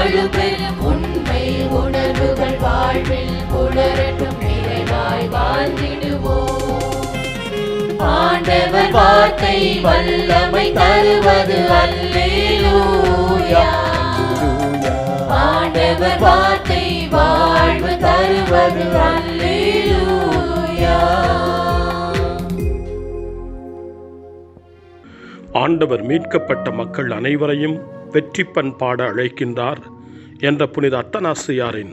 பண்பு உண்மை உணர்வுகள் வாழ்வில் புலரட்டும் நிறைவாய் வாழ்ந்திடுவோம். ஆண்டவர் வார்த்தை வல்லமை தருவது அல்லேலூயா. ஆண்டவர் வார்த்தை வாழ்வு தருவது அல்லேலூயா. ஆண்டவர் மீட்கப்பட்ட மக்கள் அனைவரையும் வெற்றிப்பண் பாட அழைக்கின்றார் என்ற புனித அத்தனாசியாரின்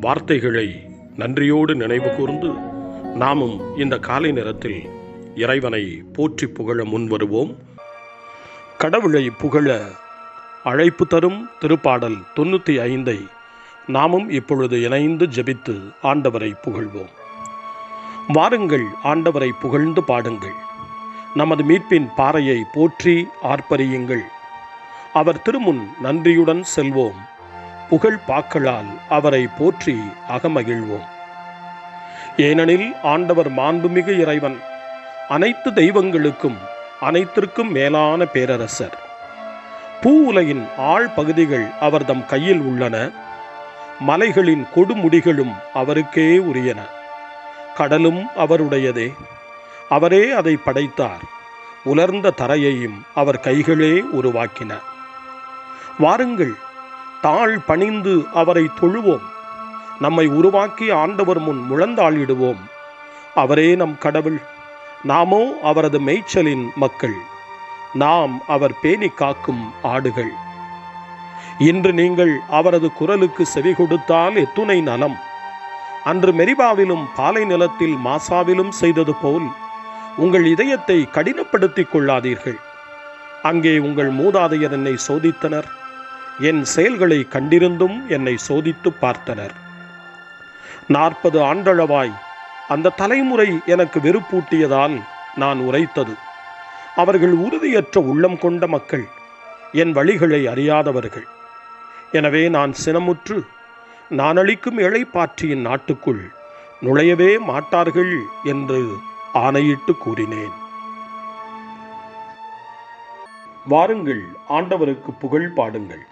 வார்த்தைகளை நன்றியோடு நினைவு கூர்ந்து நாமும் இந்த காலை நேரத்தில் இறைவனை போற்றி புகழ முன்வருவோம். கடவுளை புகழ அழைப்பு தரும் திருப்பாடல் தொண்ணூற்றி ஐந்தை நாமும் இப்பொழுது இணைந்து ஜெபித்து ஆண்டவரை புகழ்வோம். வாருங்கள் ஆண்டவரை புகழ்ந்து பாடுங்கள். நமது மீட்பின் பாறையை போற்றி ஆர்ப்பரியுங்கள். அவர் திருமுன் நன்றியுடன் செல்வோம். புகழ் பாக்களால் அவரை போற்றி அகமகிழ்வோம். ஏனெனில் ஆண்டவர் மாண்புமிகு இறைவன் அனைத்து தெய்வங்களுக்கும் அனைத்திற்கும் மேலான பேரரசர். பூ உலகின் ஆழ் பகுதிகள் அவர்தம் கையில் உள்ளன. மலைகளின் கொடுமுடிகளும் அவருக்கே உரியன. கடலும் அவருடையதே. அவரே அதை படைத்தார். உலர்ந்த தரையையும் அவர் கைகளே உருவாக்கின. வாருங்கள் தாழ் பணிந்து அவரை தொழுவோம். நம்மை உருவாக்கி ஆண்டவர் முன் முழந்தாளிடுவோம். அவரே நம் கடவுள் நாமோ அவரது மேய்ச்சலின் மக்கள். நாம் அவர் பேணி காக்கும் ஆடுகள். இன்று நீங்கள் அவரது குரலுக்கு செவி கொடுத்தால் எத்துணை நலம். அன்று மெரிபாவிலும் பாலை நிலத்தில் மாசாவிலும் செய்தது போல் உங்கள் இதயத்தை கடினப்படுத்திக் கொள்ளாதீர்கள். அங்கே உங்கள் மூதாதையர் என்னை சோதித்தனர். என் செயல்களை கண்டிருந்தும் என்னை சோதித்து பார்த்தனர். நாற்பது ஆண்டளவாய் அந்த தலைமுறை எனக்கு வெறுப்பூட்டியதால் நான் உரைத்தது. அவர்கள் உறுதியற்ற உள்ளம் கொண்ட மக்கள் என் வழிகளை அறியாதவர்கள். எனவே நான் சினமுற்று நான் அளிக்கும் இழைப்பாற்றியின் நாட்டுக்குள் நுழையவே மாட்டார்கள் என்று ஆணையிட்டு கூறினேன். வாருங்கள் ஆண்டவருக்கு புகழ் பாடுங்கள்.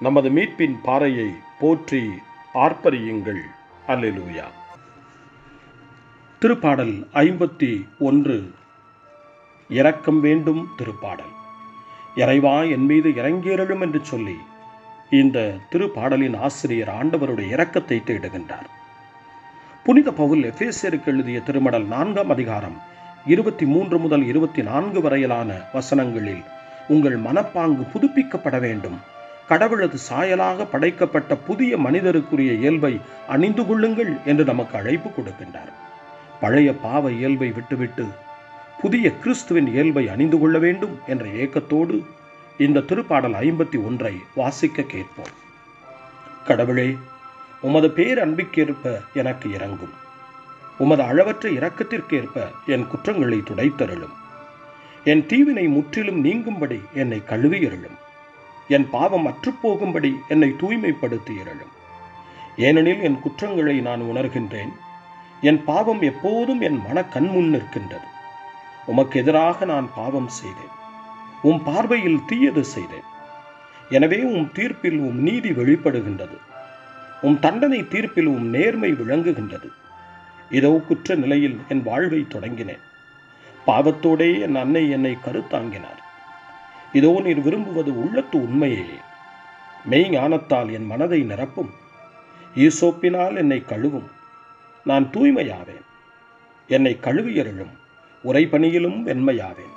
நமது மீட்பின் பாறையை போற்றி ஆர்ப்பரியுங்கள். அல்லேலூயா. திருப்பாடல் ஐம்பத்தி ஒன்று. இறக்கம் வேண்டும் திருப்பாடல். இறைவா என் மீது இறங்கியருளும் என்று சொல்லி இந்த திருப்பாடலின் ஆசிரியர் ஆண்டவருடைய இரக்கத்தை தேடுகின்றார். புனித பவுல் எஃபேசியருக்கு எழுதிய திருமடல் நான்காம் அதிகாரம் இருபத்தி மூன்று முதல் இருபத்தி நான்கு வரையிலான வசனங்களில் உங்கள் மனப்பாங்கு புதுப்பிக்கப்பட வேண்டும். கடவுளது சாயலாக படைக்கப்பட்ட புதிய மனிதருக்குரிய இயல்பை அணிந்து கொள்ளுங்கள் என்று நமக்கு அழைப்பு கொடுக்கின்றார். பழைய பாவ இயல்பை விட்டுவிட்டு புதிய கிறிஸ்துவின் இயல்பை அணிந்து கொள்ள வேண்டும் என்ற ஏக்கத்தோடு இந்த திருப்பாடல் ஐம்பத்தி ஒன்றை வாசிக்க கேட்போம். கடவுளே உமது பேர் அன்பிற்கேற்ப எனக்கு இறங்கும் உமது அளவற்ற இரக்கத்திற்கேற்ப என் குற்றங்களை துடைத்தருளும். என் தீவினை முற்றிலும் நீங்கும்படி என்னை கழுவியருளும். என் பாவம் அற்றுப்போகும்படி என்னை தூய்மைப்படுத்தியருளும் ஏனெனில் என் குற்றங்களை நான் உணர்கின்றேன். என் பாவம் எப்போதும் என் மன கண்முன் நிற்கின்றது. உமக்கு எதிராக நான் பாவம் செய்தேன். உம் பார்வையில் தீயது செய்தேன். எனவே உம் தீர்ப்பில் உம் நீதி வெளிப்படுகின்றது. உம் தண்டனை தீர்ப்பில் உம் நேர்மை விளங்குகின்றது. இதோ குற்ற நிலையில் என் வாழ்வை தொடங்கினேன். பாவத்தோடே என் அன்னை என்னை கருத்தாங்கினார். இதோ நீர் விரும்புவது உள்ளத்து உண்மையே. மெய் ஞானத்தால் என் மனதை நிரப்பும். ஈசோப்பினால் என்னை கழுவும். நான் தூய்மையாவேன். என்னை கழுவியருளும். உரைபணியிலும் வெண்மையாவேன்.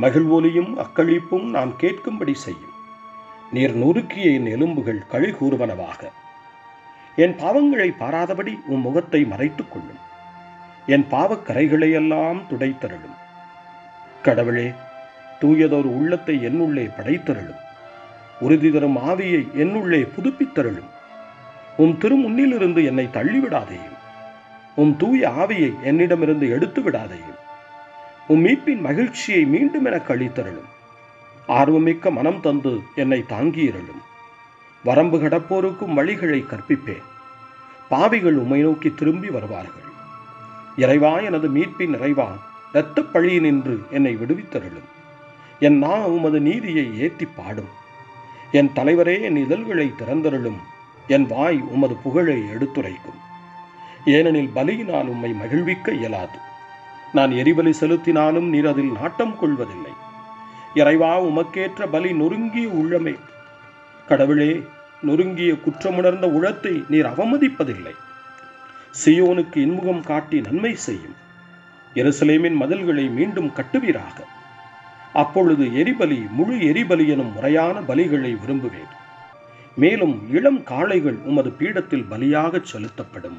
மகிழ்வொலியும் அக்களிப்பும் நான் கேட்கும்படி செய்யும். நீர் நொறுக்கிய என் எலும்புகள் களி கூறுவனவாக என் பாவங்களை பாராதபடி உன் முகத்தை மறைத்துக் கொள்ளும். என் பாவக்கரைகளையெல்லாம் துடைத்தருளும். கடவுளே தூயதொரு உள்ளத்தை என்னுள்ளே படைத்தருளும். உறுதி தரும் ஆவியை என்னுள்ளே புதுப்பித்தருளும். உம் திருமுன்னிலிருந்து என்னை தள்ளிவிடாதேயும். உம் தூய ஆவியை என்னிடமிருந்து எடுத்து விடாதேயும் உம் மீட்பின் மகிழ்ச்சியை மீண்டும் எனக்கு அளித்தருளும் ஆர்வமிக்க மனம் தந்து என்னை தாங்கியிருளும். வரம்பு கடப்போருக்கும் வழிகளை கற்பிப்பேன். பாவிகள் உம்மை நோக்கி திரும்பி வருவார்கள். இறைவா எனது மீட்பின் இறைவா இரத்தப் பழியினின்று என்னை விடுவித்தருளும். என் நா உமது நீதியை ஏற்றி பாடும். என் தலைவரே என் இதழ்களை திறந்தருளும். என் வாய் உமது புகழை எடுத்துரைக்கும். ஏனெனில் பலியினால் உம்மை மகிழ்விக்க இயலாது. நான் எரிபலி செலுத்தினாலும் நீர் அதில் நாட்டம் கொள்வதில்லை. இறைவா உமக்கேற்ற பலி நொறுங்கிய உள்ளமே. கடவுளே நொறுங்கிய குற்றமுணர்ந்த உழத்தை நீர் அவமதிப்பதில்லை. சியோனுக்கு இன்முகம் காட்டி நன்மை செய்யும். எருசலேமின் மதில்களை மீண்டும் கட்டுவீராக. அப்பொழுது எரிபலி முழு எரிபலி எனும் முறையான பலிகளை விரும்புவேன். மேலும் இளம் காளைகள் உமது பீடத்தில் பலியாகச் செலுத்தப்படும்.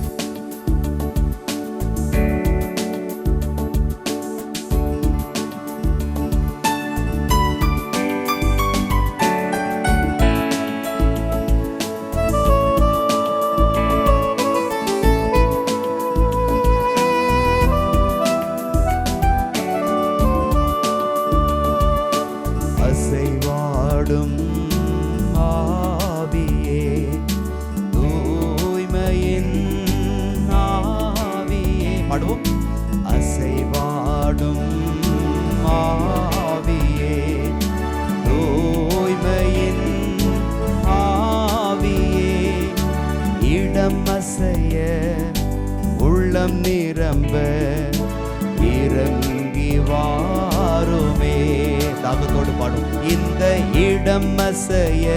ஆவியே தூய்மையின் ஆவியே. பாடுவோம். அசைவாடும் ஆவியே தூய்மையின் ஆவியே. இடம் அசைய உள்ளம் நிரம்ப இடம் அசைய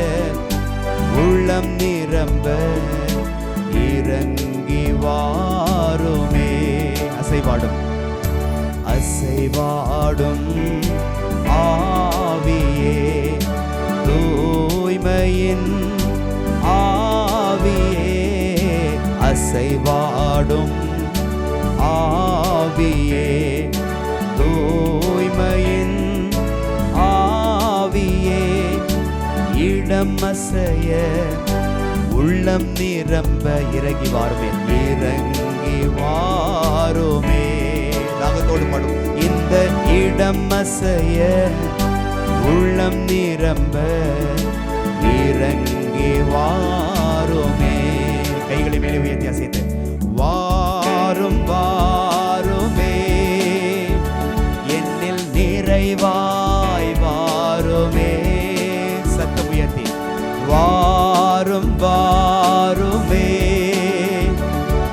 உள்ளம் நிரம்ப இறங்கி வாருமே. அசைவாடும். அசைவாடும் ஆவியே. தூய்மையின் ஆவியே. அசைவாடும் ஆவியே. உள்ளம் அசைய உள்ளம் நிரம்ப இறங்கி வாருமே. இறங்கி வாருமே. தாகத்தோடு பாடும். இந்த இடம் அசைய உள்ளம் நிரம்ப இறங்கி வாருமே. கைகளை மேலே உயர்த்தி அசைத்து. வாரும் வாருமே. என்னில் நிறைவா வாரும் வாருமே.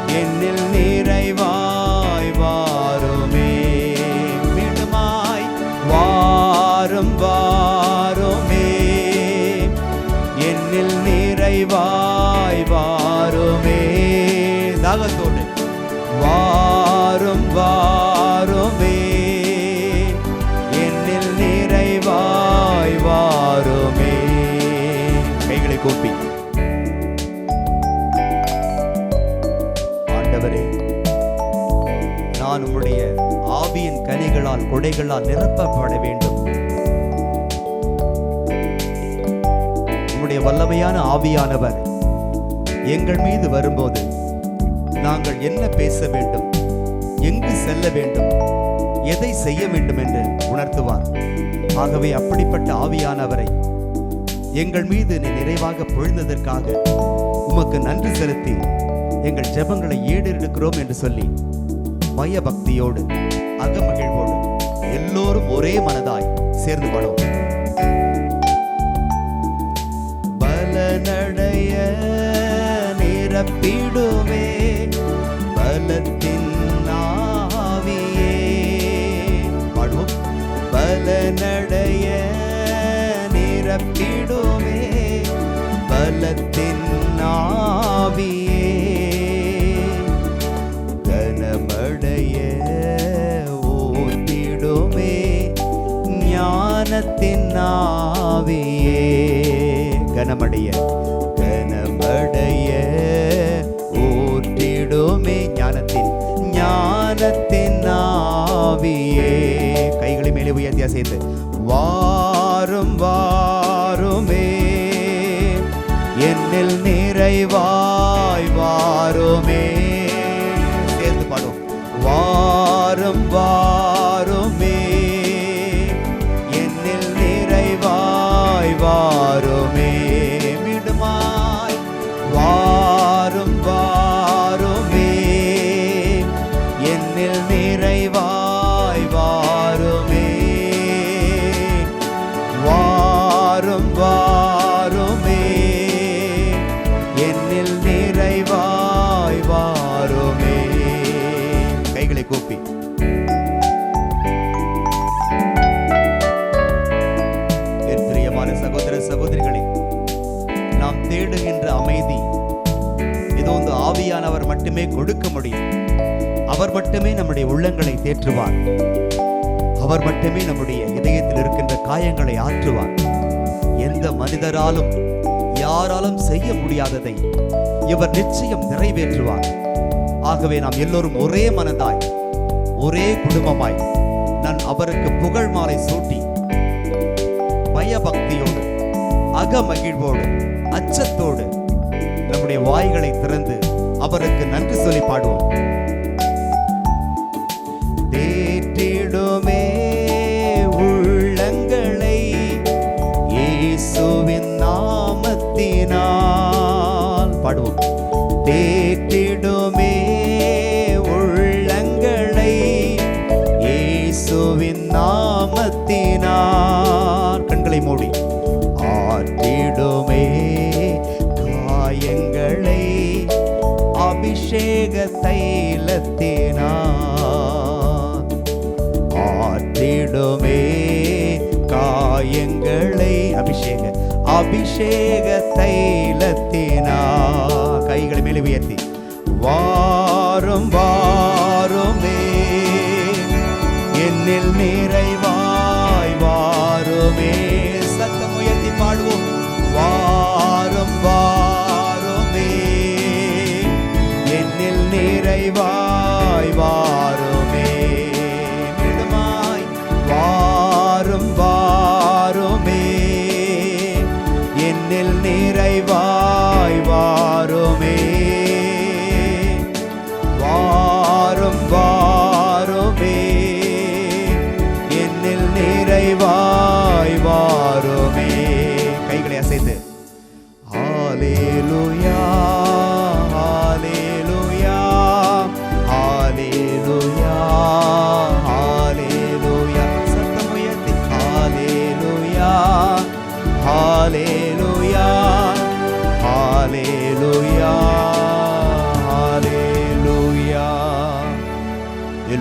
என்னில் நிறைவாய் வாருமே. மீண்டுமாய் வாரும் வாருமே. என்னில் நிறைவாய் வாருமே. தாகத்தோடு ஆவியின் கொடைகளால் நிரப்பப்பட வேண்டும். உம்முடைய வல்லமையான ஆவியானவர் எங்கள் மீது வரும்போது நாங்கள் என்ன பேச வேண்டும் எங்கு செல்ல வேண்டும் எதை செய்ய வேண்டும் என்று உணர்த்துவார். ஆகவே அப்படிப்பட்ட ஆவியானவரை எங்கள் மீது நீ நிறைவாக பொழிந்ததற்காக உமக்கு நன்றி செலுத்தி எங்கள் ஜெபங்களை ஏறெடுக்கிறோம் என்று சொல்லி பயபக்தியோடு அகமகிழ்வோடு எல்லோரும் ஒரே மனதாய் சேர்ந்து பாடுவோம் பலனடைய நிரப்பிடுவே ஆவியே கனமடைய கனமடைய. ஊற்றிடுமே ஞானத்தின் ஞானத்தின் ஆவியே. கைகளை மேலே உயர்த்தியா சேர்ந்து வாரும் வாருமே. என்னில் நிறைவாய் வாருமே. சேர்ந்து பாடும் வாரும் வாருமே அவர் மட்டுமே நம்முடைய உள்ளங்களை தேற்றுவார். அவர் மட்டுமே நம்முடைய இதயத்தில் இருக்கின்ற காயங்களை ஆற்றுவார். எந்த மனிதராலும் யாராலும் செய்ய முடியாததை இவர் நிச்சயம் நிறைவேற்றுவார். ஆகவே நாம் எல்லோரும் ஒரே மனதாய் ஒரே குடும்பமாய் நான் அவருக்கு புகழ் மாலை சூட்டி பயபக்தியோடு அகமகிழ்வோடு அச்சத்தோடு நம்முடைய வாய்களை திறந்து அவருக்கு நன்றி சொல்லி பாடுவோம். േറ്റിടുമേ எங்களை அபிஷேக அபிஷேக தைலத்தினா கைகளை மேலே உயர்த்தி. வாரும் வா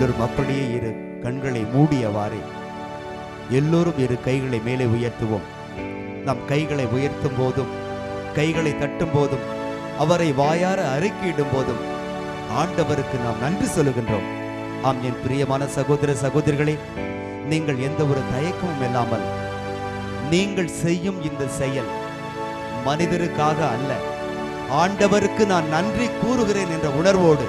எல்லோரும் அப்படியே இரு கண்களை மூடியவாறே. எல்லோரும் இரு கைகளை மேலே உயர்த்துவோம். நம் கைகளை உயர்த்தும் போதும் கைகளை தட்டும் போதும் அவரை வாயார அறிக்கையிடும் போதும். ஆண்டவருக்கு நாம் நன்றி சொல்லுகின்றோம். ஆம் என் பிரியமான சகோதர சகோதரிகளே நீங்கள் எந்த ஒரு தயக்கமும் இல்லாமல் நீங்கள் செய்யும் இந்த செயல் மனிதருக்காக அல்ல. ஆண்டவருக்கு நான் நன்றி கூறுகிறேன் என்ற உணர்வோடு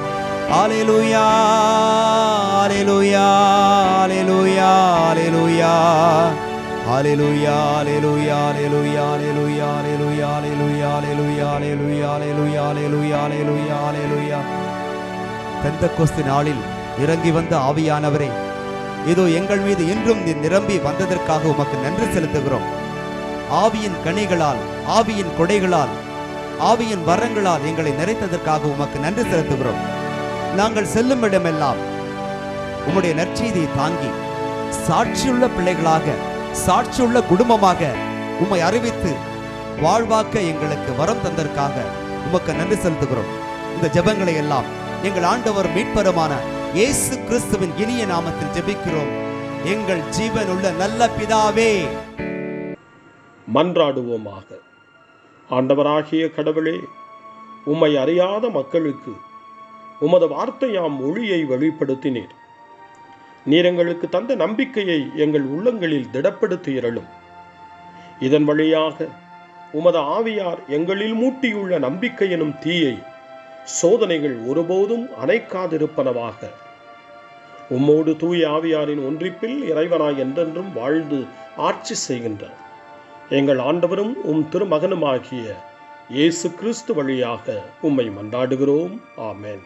ஹalleluya ஹalleluya ஹalleluya ஹalleluya ஹalleluya ஹalleluya ஹalleluya ஹalleluya ஹalleluya ஹalleluya ஹalleluya ஹalleluya ஹalleluya ஹalleluya ஹalleluya ஹalleluya ஹalleluya பெந்தக்கோஸ்து நாளில் இறங்கி வந்த ஆவியானவரே இதோ எங்கள் மீது இன்றும் நீர் நிரம்பி வந்ததற்காக உமக்கு நன்றி செலுத்துகிறோம் ஆவியின் கனிகளால் ஆவியின் கொடைகளால் ஆவியின் வரங்களால் எங்களை நிறைத்ததற்காக உமக்கு நன்றி செலுத்துகிறோம் நாங்கள் செல்லும் இடமெல்லாம் உம்முடைய நற்செய்தியை தாங்கி சாட்சியுள்ள பிள்ளைகளாக சாட்சியுள்ள குடும்பமாக உம்மை அறிவித்து வாழ்வாக்க எங்களுக்கு வரம் தந்ததற்காக உமக்கு நன்றி செலுத்துகிறோம். இந்த ஜபங்களை எல்லாம் எங்கள் ஆண்டவர் மீட்பருமான இயேசு கிறிஸ்துவின் இனிய நாமத்தில் ஜெபிக்கிறோம். எங்கள் ஜீவனுள்ள நல்ல பிதாவே. மன்றாடுவோமாக. ஆண்டவராகிய கடவுளே உம்மை அறியாத மக்களுக்கு உமது வார்த்தையாம் ஒளியை வெளிப்படுத்தினீர். நீர் எங்களுக்கு தந்த நம்பிக்கையை எங்கள் உள்ளங்களில் திடப்படுத்தியருளும். இதன் வழியாக உமது ஆவியார் எங்களில் மூட்டியுள்ள நம்பிக்கை எனும் தீயை சோதனைகள் ஒருபோதும் அணைக்காதிருப்பனவாக. உம்மோடு தூய ஆவியாரின் ஒன்றிப்பில் இறைவனாய் என்றென்றும் வாழ்ந்து ஆட்சி செய்கின்றார் எங்கள் ஆண்டவரும் உம் திருமகனுமாகிய இயேசு கிறிஸ்து வழியாக உம்மை மன்றாடுகிறோம். ஆமேன்.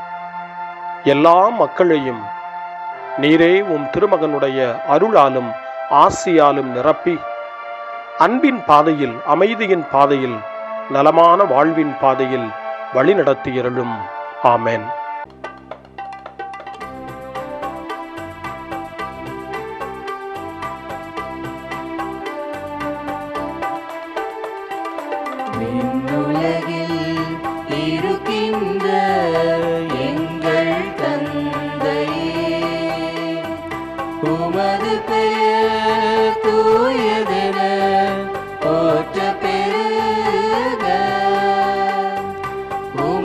எல்லா மக்களையும் நீரே உம் திருமகனுடைய அருளாலும் ஆசியாலும் நிரப்பி அன்பின் பாதையில் அமைதியின் பாதையில் நலமான வாழ்வின் பாதையில் வழிநடத்தியருளும் ஆமேன்.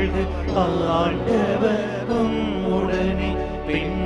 வாழ்க ஆண்டவரும் உடனே பெண்